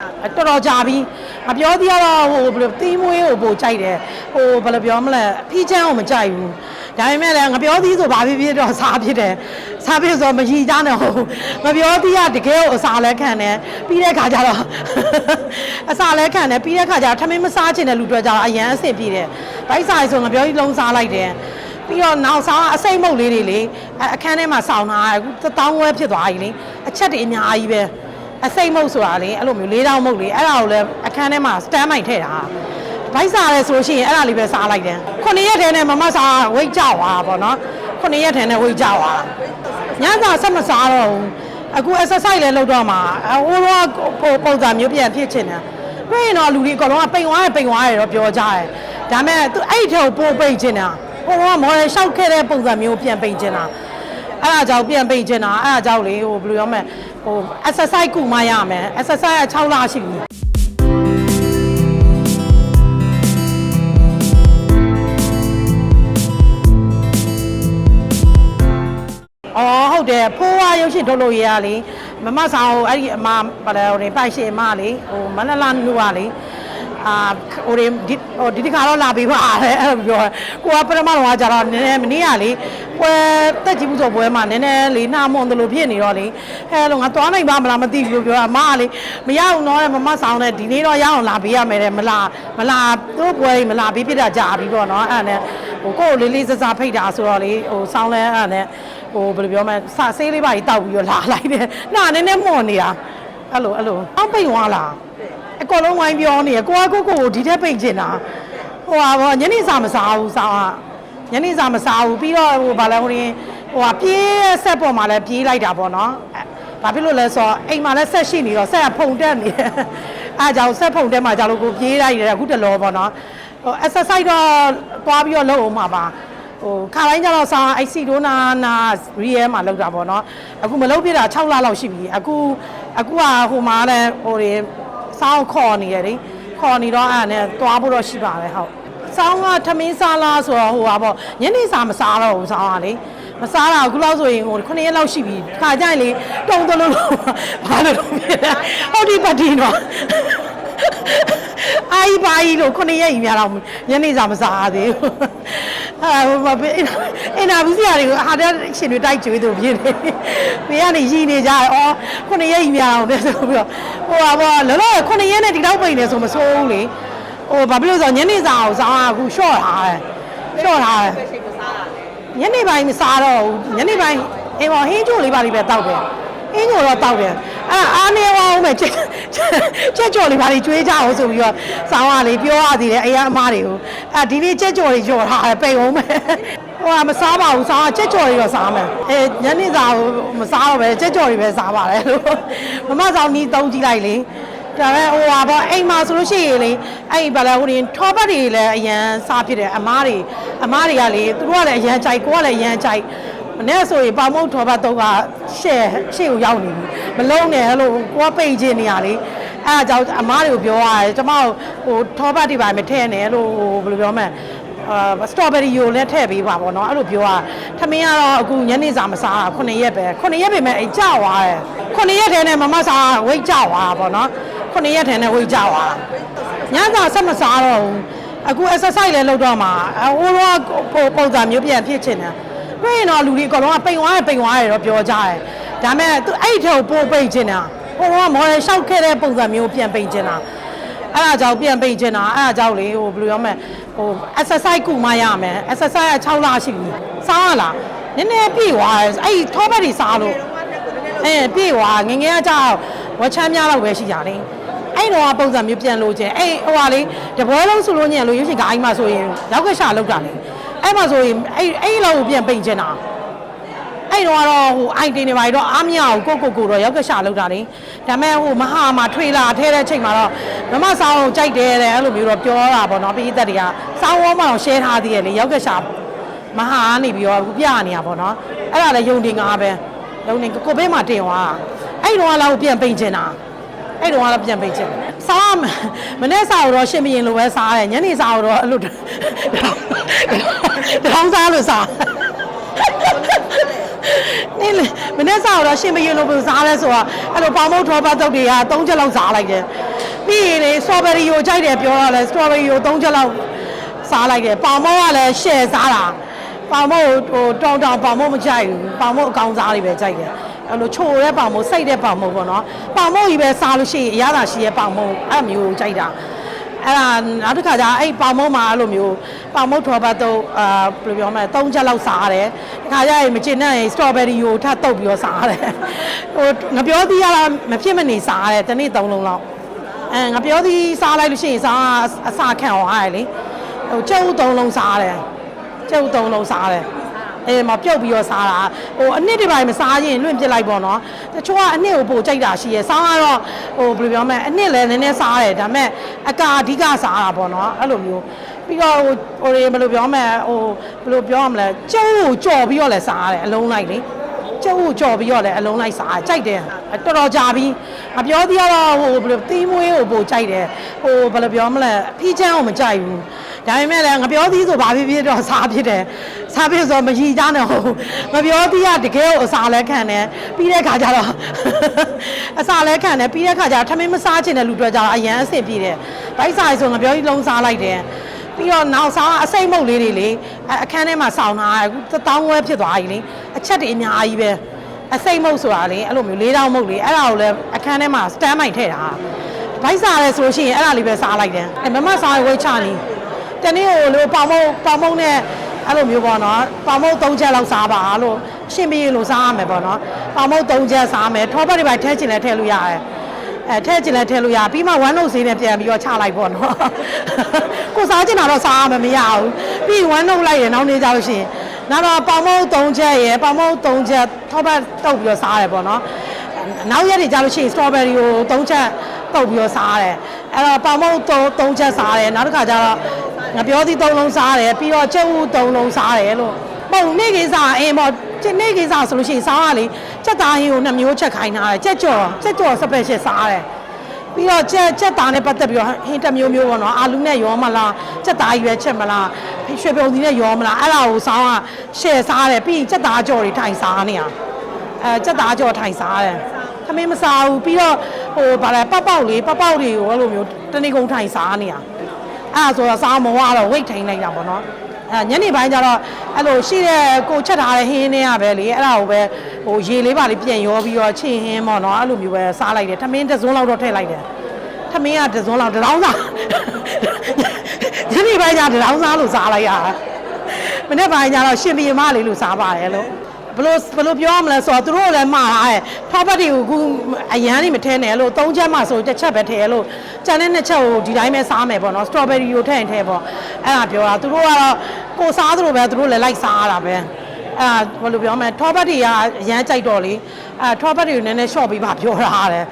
တော်တော်ကြာပြီမပြောသေးတော့ဟိုဘယ်လိုသီးမွေးကိုပို့ကြိုက်တယ်ဟိုဘယ်လိုပြောမလဲဖီးချမ်းကိုမကြိုက်ဘူးဒါပေမဲ့လည်းငပြောသီးဆိုဘာဖြစ်ဖြစ်တော့စားဖြစ်တယ်စားဖြစ်ဆိုမရီကြနဲ့ဟိုငပြောသီးကတကယ်ကိုအစာလဲခံတယ်ပြီးတဲ့ခါကျတော့အစာလဲခံတယ်ပြီးတဲ့ခါကျတော့ထမင်းမစားချင်တဲ့လူတွေကြတော့အရန်အဆင်ပြေတယ်ဘိုက်စားရဆိုငပြောသီးလုံးစားလိုက်တယ်ပြီးတော့နောက်ဆောင်အစိမ့်မုတ်လေးတွေလေအဲအခန်းထဲမှာစောင်းထားအခုတစ်တောင်းဝဲဖြစ်သွားပြီလေအချက်တွေအများကြီးပဲ အစိမ့်မုတ်ဆိုတာလေအဲ့လိုမျိုးလေးတောင်းမုတ်လေအဲ့ဒါကိုလည်းအခန်းထဲမှာစတန်မိုင်ထည့်တာဘိုက်စားရဲဆိုလို့ရှိရင်အဲ့ဒါလေးပဲစားလိုက်တယ်ခုနှစ်ရက်ထဲနဲ့မမစားဝိတ်ကြွားပါတော့ခုနှစ်ရက်ထဲနဲ့ဝိတ်ကြွားညစာဆက်မစားတော့ဘူးအခု exercise လည်းလုပ်တော့မှာဟိုတော့ကိုပုံစံမျိုးပြန်ဖြစ်ချင်တယ်တွေ့ရင်တော့လူတွေအကုန်လုံးကပိန်သွားတယ်ပိန်သွားတယ်တော့ပြောကြတယ်ဒါပေမဲ့သူအဲ့ထက်ပိုပိန်ချင်တာဟိုကမော်ဒယ်ရှောက်ခဲ့တဲ့ပုံစံမျိုးပြန်ပိန်ချင်တာအဲ့ဒါကြောင့်ပြန်ပိန်ချင်တာအဲ့ဒါကြောင့်လေဟိုဘယ်လိုပြောမလဲ ဟို exercise ကူမှရမယ် exercise က6လရှိပြီအော်ဟုတ်တယ်ဖိုးဝါရုပ်ရှင်ထုတ်လို့ရရလေမမဆောင်ဟိုအဲ့ဒီအမဘာလဲဟိုနေပိုက်ရှင်အမလေဟိုမနလာနူကလေ အာဟိုဒီဒီဟိုဒီဒီခါတော့လာပြီးပါအဲ့လိုပြောကိုကပထမတော့ကကြတော့နည်းနည်းမနေ့ကလေပွဲတက်ကြည့်မှုဆိုပွဲမှာနည်းနည်းလေးနှာမွန်တယ်လို့ဖြစ်နေတော့လေဟဲလို့ငါသွားနိုင်ပါမလားမသိဘူးလို့ပြောတာအမကလေမရအောင်တော့တဲ့မမဆောင်တဲ့ဒီနေ့တော့ရအောင်လာပေးရမယ်တဲ့မလာမလာသူ့ပွဲမလာပေးပြတာကြာပြီပေါ့နော်အဲ့ဒါနဲ့ဟိုကိုယ်လေးလေးစစဖိတ်တာဆိုတော့လေဟိုဆောင်းလဲအဲ့ဒါနဲ့ဟိုဘယ်လိုပြောမလဲစဆေးလေးပါကြီးတောက်ပြီးတော့လာလိုက်တယ်နှာနည်းနည်းမှုန်နေတာအဲ့လိုအဲ့လိုအောက်ပိန်သွားလား အကောလုံးဝိုင်းပြောနေရကိုကကိုကိုကိုဒီထက်ပိန်ချင်တာဟိုဟာဘောညနေစာမစားဘူးစောင်းကညနေစာမစားဘူးပြီးတော့ဟိုဗာလဲဟိုရင်ဟိုဟာပြေးဆက်ပေါ်မှာလဲပြေးလိုက်တာပေါ့နော်အဲဘာဖြစ်လို့လဲဆိုတော့အိမ်မှာလဲဆက်ရှိနေတော့ဆက်ကဖုန်တက်နေတယ်အဲကြောင့်ဆက်ဖုန်တက်မှာကြောင့်လို့ကိုပြေးလိုက်တယ်အခုတလောပေါ့နော်ဟို exercise တော့တွားပြီးတော့လုပ်အောင်မှာပါဟိုခါတိုင်းကျတော့စာအိုက်စီဒိုနာနာရီရဲမှာလောက်တာပေါ့နော်အခုမလုပ်ပြတာ6လလောက်ရှိပြီအခုအခုကဟိုမှာလဲဟိုတွေ စောင်းခေါ်နေရတယ်ခေါ်နေတော့အဲ့ဒါနဲ့တွားဖို့တော့ရှိပါတယ်ဟုတ်စောင်းကထမင်းစားလားဆိုတော့ဟိုပါပေါ့ညနေစာမစားတော့ဘူးစောင်းကလေမစားတာအခုလောက်ဆိုရင်ဟို9ရက်လောက်ရှိပြီခါကြရင်လေတုံတလို့လို့ဘာလို့တော့ဖြစ်လဲဟုတ်ဒီပတ်တီနော် အိုင်ပါကြီးလို့9ရက်ကြီးများတော့ညနေစာမစားသေးဘူးအာဟိုမပေးအင်နာဘူးစီယာတွေကိုဟာတဲ့ရှင်တွေတိုက်ကျွေးသူဖြစ်နေဘေးကနေရီနေကြတယ်အော်9ရက်ကြီးများအောင်လဲဆိုပြီးတော့ဟိုပါပေါ့လောလော9ရက်နဲ့ဒီတော့ပိန်နေဆိုမစိုးဘူးလေဟိုဘာဖြစ်လို့လဲဆိုတော့ညနေစာကိုစောင်းကအခုရှော့ထားတယ်ရှော့ထားတယ်ညနေပိုင်းမစားတော့ဘူးညနေပိုင်းအေးပေါ်ဟင်းချိုလေးပါလိပဲတောက်တယ်ဟင်းချိုတော့တောက်တယ် အဲ့ဒါအားနေဝအောင်မယ်ချက်ချက်ကြော်လေးပါလိကျွေးကြအောင်ဆိုပြီးတော့စောင်းကလေပြောရသေးတယ်အရာအမားတွေကိုအဲ့ဒီနေ့ချက်ကြော်လေးကြော်ထားတယ်ပိတ်အောင်မယ်ဟိုကမစားပါဘူးစောင်းကချက်ကြော်လေးတော့စားမယ်အဲညနေစာကိုမစားတော့ပဲချက်ကြော်လေးပဲစားပါတယ်လို့မမဆောင်နီးတုံးကြည့်လိုက်လေဒါပဲဟိုဟာပေါ့အိမ်မှာဆိုလို့ရှိရင်လေအဲ့ဒီဘာလဲဟိုရင်ထောပတ်တွေလည်းအရန်စားဖြစ်တယ်အမားတွေအမားတွေကလေသူတို့ကလည်းအရန်ကြိုက်ကိုကလည်းအရန်ကြိုက် မနေ့ဆိုရင်ပေါမုတ်ထောပတ်တော့ကရှယ်ရှေ့ကိုရောက်နေပြီမလုံးနဲ့အဲ့လိုကိုကပိတ်ချင်းနေရလေအဲ့ဒါကြောင့်အမားတွေကိုပြောရတယ်ကျမတို့ဟိုထောပတ်တွေပါမထည့်နဲ့လို့ဟိုဘယ်လိုပြောမလဲအာစတော်ဘယ်ရီယိုလည်းထည့်ပေးပါပေါ့နော်အဲ့လိုပြောတာထမင်းကတော့အခုညနေစာမစားတာ9ရက်ပဲ9ရက်ပဲမဲ့အိမ်ကြောက်သွားတယ်9ရက်ထဲနဲ့မမစားဝိတ်ကြောက်သွားတာပေါ့နော်9ရက်ထဲနဲ့ဝိတ်ကြောက်သွားတာညစာဆက်မစားတော့ဘူးအခု exercise လည်းလုပ်တော့မှာဟိုတော့ပုံပုံစံမျိုးပြန်ဖြစ်ချင်တယ် တွေ့ရင်တော့လူတွေအကုန်လုံးကပိန်သွားတယ်ပိန်သွားတယ်တော့ပြောကြတယ်ဒါပေမဲ့သူအဲ့ထက်ပိုပိန်ချင်တာဟိုကမော်ဒယ်ရှောက်ခဲ့တဲ့ပုံစံမျိုးပြန်ပိန်ချင်တာအဲ့ဒါကြောင့်ပြန်ပိတ်ချင်တာအဲ့ဒါကြောင့်လေဟိုဘယ်လိုပြောမလဲဟို exercise ကူမှရမယ် exercise က6လရှိပြီစားရလားနည်းနည်းပြေသွားတယ်အဲ့ဒီထောပတ်တွေစားလို့အဲပြေသွားငယ်ငယ်ကကြောက်ဝက်ချမ်းများတော့ပဲရှိကြတယ်အဲ့တော့ပုံစံမျိုးပြန်လို့ခြင်းအဲ့ဟိုဟာလေတပွဲလုံးဆိုလို့ညံလို့ရုပ်ရှင်ကအိမ်မှာဆိုရင်ရောက်ကရှာလောက်တာလေ အဲ့မှာဆိုရင်အဲ့အဲ့လောက်ကိုပြန်ပိတ်ချင်တာအဲ့တော့ကတော့ဟိုအိုင်တင်နေပါတော့အားမရအောင်ကိုကိုကိုတော့ရောက်ကရှာလောက်တာလေဒါပေမဲ့ဟိုမဟာမှာထွေလာထဲတဲ့ချိန်မှာတော့မမဆောင်းကိုကြိုက်တယ်တဲ့အဲ့လိုမျိုးတော့ပြောတာပေါ့နော်ပိသက်တွေကစောင်းဝေါမှတော့ share ထားသေးတယ်လေရောက်ကရှာမဟာကနေပြီးတော့အခုပြနေရပါတော့အဲ့ဒါလည်းယုံတင်ငါပဲယုံတင်ကိုဘေးမှာတင်သွားအဲ့တော့လည်းပြန်ပိန်ချင်တာအဲ့တော့လည်းပြန်ပိန်ချင်တယ်စားမနေ့စားတော့ရှင်မရင်လိုပဲစားတယ်ညနေစားတော့အဲ့လို တောင်းစားလို့စားနေ့လေမနေ့စားတော့ရှင်မရင်လို့စားလဲဆိုတော့အဲ့လိုပေါင်မုတ်ထောပတ်တုတ်တွေက၃ချက်လောက်စားလိုက်တယ်ပြီးရင်လေစတော်ဘယ်ရီကိုကြိုက်တယ်ပြောရလဲစတော်ဘယ်ရီကို၃ချက်လောက်စားလိုက်တယ်ပေါင်မုတ်ကလည်းရှယ်စားတာပေါင်မုတ်ဟိုတောင်းတောင်းပေါင်မုတ်မကြိုက်ဘူးပေါင်မုတ်အကောင်စားတွေပဲကြိုက်တယ်အဲ့လိုချိုတဲ့ပေါင်မုတ်စိတ်တဲ့ပေါင်မုတ်ပေါ့နော်ပေါင်မုတ်ကြီးပဲစားလို့ရှိရင်အရသာရှိရဲ့ပေါင်မုတ်အဲ့မျိုးကြိုက်တာ အဲ့ဒါနောက်တစ်ခါကျအဲ့ပေါင်မုံမှာအဲ့လိုမျိုးပေါင်မုံထော်ပတ်တော့အာဘယ်လိုပြောမလဲ၃ချက်လောက်စားရတယ်ဒီခါကျရင်မကျင်တဲ့စတော်ဘယ်ရီကိုထပ်တုပ်ပြီးတော့စားရတယ်ဟိုငပြောသီးရတာမဖြစ်မနေစားရတယ်တစ်နေ့၃လုံးလောက်အဲငပြောသီးစားလိုက်လို့ရှိရင်စားအစာခံအောင်အားရလေဟိုကျုပ်၃လုံးစားရတယ်ကျုပ်၃လုံးစားရတယ် အဲမှာပြုတ်ပြီးတော့စားတာဟိုအနှစ်တွေပိုင်းမစားရင်လွင့်ပြစ်လိုက်ပေါ့နော်တချို့ကအနှစ်ကိုပိုကြိုက်တာရှိရယ်စားကတော့ဟိုဘယ်လိုပြောမလဲအနှစ်လည်းနည်းနည်းစားတယ်ဒါပေမဲ့အကာအဓိကစားတာပေါ့နော်အဲ့လိုမျိုးပြီးတော့ဟိုဟိုဘယ်လိုပြောမလဲဟိုဘယ်လိုပြောရမလဲကျုပ်ကိုကြော်ပြီးတော့လည်းစားရတယ်အလုံးလိုက်လေကျုပ်ကိုကြော်ပြီးတော့လည်းအလုံးလိုက်စားကြိုက်တယ်တော်တော်ကြာပြီမပြောသေးတော့ဟိုဘယ်လိုသီးမွေးကိုပိုကြိုက်တယ်ဟိုဘယ်လိုပြောမလဲဖီးချမ်းကိုမကြိုက်ဘူး ဒါပေမဲ့လည်းငပြောသီးဆိုဘာဖြစ်ဖြစ်တော့စားဖြစ်တယ်စားဖြစ်ဆိုမရီကြနဲ့ဟုတ်ငပြောသီးကတကယ်ကိုအစာလဲခံတယ်ပြီးတဲ့ခါကျတော့အစာလဲခံတယ်ပြီးတဲ့ခါကျတော့ထမင်းမစားချင်တဲ့လူတွေကြတော့အရန်အဆင်ပြေတယ်ဘိုက်စားဆိုငပြောသီးလုံးစားလိုက်တယ်ပြီးတော့နောက်စားအစိမ့်မုတ်လေးတွေလေအခန်းထဲမှာစောင်းထားတယ်အခုတောင်းဝဲဖြစ်သွားပြီလေအချက်တွေအများကြီးပဲအစိမ့်မုတ်ဆိုတာလေအဲ့လိုမျိုးလေးတောင်းမုတ်လေအဲ့ဒါကိုလည်းအခန်းထဲမှာစတန်မိုင်ထည့်တာဘိုက်စားရဲဆိုလို့ရှိရင်အဲ့ဒါလေးပဲစားလိုက်တယ်အဲမမစားရဝိတ်ချနေ တနေ့ကိုလို့ပေါင်မုံပေါင်မုံနဲ့အဲ့လိုမျိုးပေါ့နော်ပေါင်မုံ၃ချက်လောက်စားပါလို့ရှင်းပြီးလို့စားရမယ်ပေါ့နော်ပေါင်မုံ၃ချက်စားမယ်ထောပတ်တွေပါထဲချင်လဲထဲလို့ရတယ်အဲထဲချင်လဲထဲလို့ရပြီးမှဝမ်းလုံးစေးနဲ့ပြန်ပြီးတော့ချလိုက်ပေါ့နော်ကိုစားချင်တာတော့စားရမယ်မရဘူးပြီးဝမ်းလုံးလိုက်ရင်နောက်နေ့ကြလို့ရှိရင်နောက်တော့ပေါင်မုံ၃ချက်ရယ်ပေါင်မုံ၃ချက်ထောပတ်တုပ်ပြီးတော့စားရတယ်ပေါ့နော်နောက်ရက်တွေကြလို့ရှိရင်စတော်ဘယ်ရီကို၃ချက်တုပ်ပြီးတော့စားရတယ်အဲ့တော့ပေါင်မုံ၃ချက်စားရတယ်နောက်တစ်ခါကျတော့ ငါပြောသီးသုံးလုံးစားတယ်ပြီးတော့ကျုပ်ဦးသုံးလုံးစားတယ်လို့ပုံနေ့ကိစ္စအင်းပေါ့ကျနေ့ကိစ္စဆိုလို့ရှိရင်စားရလေစက်သားဟင်းကိုနှစ်မျိုးချက်ခိုင်းထားတယ်ကြက်ကြော်ကြက်ကြော်စပယ်ရှယ်စားတယ်ပြီးတော့ချက်ချက်သားနဲ့ပတ်သက်ပြီးတော့ဟင်းတစ်မျိုးမျိုးပေါ့နော်အာလူနဲ့ရောမလားချက်သားကြီးပဲချက်မလားရွှေပြုံသီးနဲ့ရောမလားအဲ့ဒါကိုစားရရှယ်စားတယ်ပြီးရင်ချက်သားကြော်တွေထိုင်စားနေရအဲချက်သားကြော်ထိုင်စားတယ်သမင်းမစားဘူးပြီးတော့ဟိုဗါလဲပောက်ပေါက်လေးပောက်ပေါက်တွေကိုအဲ့လိုမျိုးတနေ့ကုန်ထိုင်စားနေရ အဲ့ဒါဆိုတော့စားမဝါတော့ဝိတ်ထိန်လိုက်တာပေါ့နော်အဲညနေပိုင်းကျတော့အဲ့လိုရှိတဲ့ကိုချက်ထားတဲ့ဟင်းတွေကပဲလေအဲ့ဒါကိုပဲဟိုရေလေးပါလေးပြန်ရောပြီးတော့ချင်းဟင်းပေါ့နော်အဲ့လိုမျိုးပဲစားလိုက်တယ်ထမင်းတစ်စုံလောက်တော့ထည့်လိုက်တယ်ထမင်းကတစ်စုံလောက်တစ်တောင်းစားညနေပိုင်းကျတစ်တောင်းစားလို့စားလိုက်ရတာမနေ့ပိုင်းကျတော့ရှင်ပြမလေးလို့စားပါတယ်လို့ ဘလို့ဘလို့ပြောရမလဲဆိုတော့သူတို့လည်းမှားတာရဲ့ထောပတ်တွေကိုအခုအရန်နေမထဲနဲ့လို့သုံးချက်မှဆိုတစ်ချက်ပဲထဲလို့ကျန်တဲ့နှစ်ချက်ကိုဒီတိုင်းပဲစားမယ်ပေါ့နော်စတော်ဘယ်ရီကိုထည့်ရင်ထည့်ပေါ့အဲ့ဒါပြောတာသူတို့ကတော့ကိုစားသလိုပဲသူတို့လည်းလိုက်စားရတာပဲအဲ့ဒါဘယ်လိုပြောမလဲထောပတ်တွေကအရန်ကြိုက်တော့လေအဲ့ထောပတ်တွေကိုနည်းနည်းရှော့ပြီးပါပြောတာတဲ့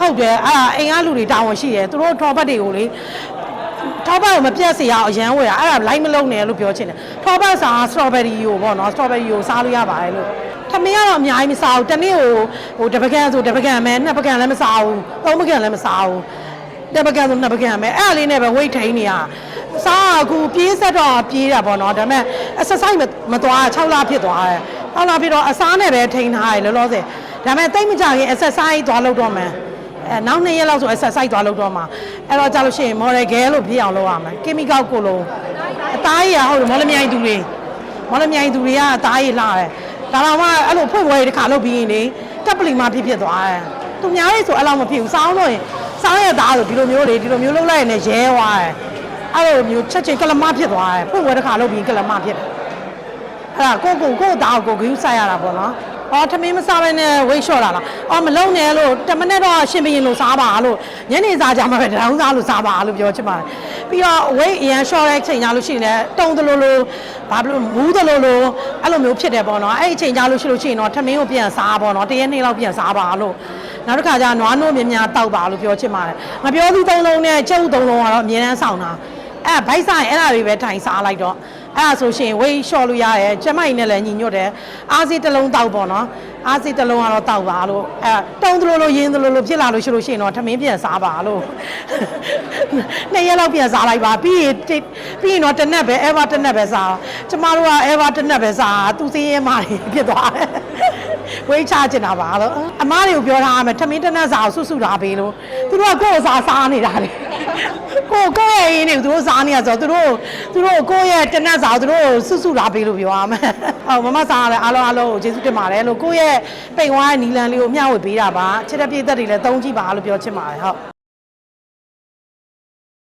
ဟုတ်တယ်အဲ့ဒါအိမ်ကလူတွေတာဝန်ရှိတယ်သူတို့ထောပတ်တွေကိုလေ ထောပတ်ကိုမပြတ်စေရအောင်အရန်ဝယ်တာအဲ့ဒါလိုက်မလုံးနဲ့လို့ပြောချင်တယ်ထောပတ်စားစတော်ဘယ်ရီကိုပေါ့နော်စတော်ဘယ်ရီကိုစားလို့ရပါတယ်လို့ထမင်းကတော့အများကြီးမစားဘူးတစ်နေ့ကိုဟိုတစ်ပကံဆိုတစ်ပကံပဲနှစ်ပကံလည်းမစားဘူးသုံးပကံလည်းမစားဘူးတစ်ပကံဆိုနှစ်ပကံပဲအဲ့ဒါလေးနဲ့ပဲဝိတ်ထိန်နေရစားအခုပြေးဆက်တော့ပြေးတာပေါ့နော်ဒါပေမဲ့ exercise မသွား6လဖြစ်သွားတယ်6လဖြစ်တော့အစားနဲ့ပဲထိန်ထားတယ်လောလောဆယ်ဒါပေမဲ့တိတ်မကြခင် exercise သွားလုပ်တော့မယ်အဲနောက်နှစ်ရက်လောက်ဆို exercise သွားလုပ်တော့မှာ အဲ့တော့ကြာလို့ရှိရင် model girl လို့ဖြစ်အောင်လုပ်ရမယ် chemical ကိုလုံးအသားကြီးอ่ะဟုတ်တယ်မော်လမြိုင်သူတွေမော်လမြိုင်သူတွေကအသားကြီးလာတယ်ဒါတော့မှအဲ့လိုဖွင့်ပွဲတစ်ခါလုပ်ပြီးရင်လေတက်ပလီမှဖြစ်ဖြစ်သွားတယ်သူများလေးဆိုအဲ့လောက်မဖြစ်ဘူးစောင်းလို့ရင်စောင်းရသားဆိုဒီလိုမျိုးလေဒီလိုမျိုးလုပ်လိုက်ရင်လည်းရဲသွားတယ်အဲ့လိုမျိုးချက်ချင်းကလမဖြစ်သွားတယ်ဖွင့်ပွဲတစ်ခါလုပ်ပြီးကလမဖြစ်တယ်အဲ့ဒါကိုကိုကိုတာကိုဂယူဆိုင်ရတာပေါ့နော်။ အော်ထမင်းမစားဘဲနဲ့ဝိတ်လျှော့လာလား။အော်မလုံနဲ့လို့တမနဲ့တော့ရှင်ဘရင်လို့စားပါလို့ညနေစားကြမှာပဲတရောင်းစားလို့စားပါလို့ပြောချင်ပါတယ်။ပြီးတော့ဝိတ်အရန်လျှော့တဲ့ချိန်ကြလို့ရှိရင်လည်းတုံတလို့လို့ဘာလို့မူးတလို့လို့အဲ့လိုမျိုးဖြစ်တယ်ပေါ့နော်။အဲ့ဒီချိန်ကြလို့ရှိလို့ရှိရင်တော့ထမင်းကိုပြန်စားပေါ့နော်။တရက်နေ့လောက်ပြန်စားပါလို့နောက်တစ်ခါကျနွားနို့မြများတောက်ပါလို့ပြောချင်ပါတယ်။ငါပြောသူသုံးလုံးနဲ့ကျုပ်သုံးလုံးကတော့အမြဲတမ်းဆောင်တာ။အဲ့ဒါဘိုက်ဆိုင်အဲ့ဒါတွေပဲထိုင်စားလိုက်တော့ အဲ့ဒါဆိုရှင်ဝေးလျှော့လို့ရတယ်ကျမကြီးနဲ့လည်းညီညွတ်တယ်အားစီတစ်လုံးတောက်ပေါ့နော်အားစီတစ်လုံးကတော့တောက်ပါလို့အဲတုံးသလိုလိုရင်းသလိုလိုဖြစ်လာလို့ရှိလို့ရှိရင်တော့ထမင်းပြန်စားပါလို့နှစ်ရက်လောက်ပြန်စားလိုက်ပါပြီးရင်တစ်ပြီးရင်တော့တစ်နက်ပဲအဲဘာတစ်နက်ပဲစားကျမတို့ကအဲဘာတစ်နက်ပဲစားသူစင်းရဲမာတွေဖြစ်သွားတယ်ဝိတ်ချချင်တာပါလို့အမားတွေကိုပြောထားရမယ်ထမင်းတစ်နက်စာကိုစွတ်စွတ်ထားပေးလို့သူတို့ကကိုယ့်ကိုစားစားနေတာလေ ကိုကိုယ့်ရဲ့ရင်းနေသူတို့စားနေရဆိုတော့သူတို့သူတို့ကိုယ့်ရဲ့တစ်နက်စာကိုသူတို့စွတ်စွတ်ထားပေးလို့ပြောရမယ်ဟုတ်မမစားရတယ်အားလုံးအားလုံးကိုကျေးဇူးတင်ပါတယ်လို့ကိုယ့်ရဲ့ပိန်ဝါးရဲ့နီလန်လေးကိုမျှဝေပေးတာပါချစ်တဲ့ပြည်သက်တွေလည်းသုံးကြည့်ပါလို့ပြောချင်ပါတယ်ဟုတ်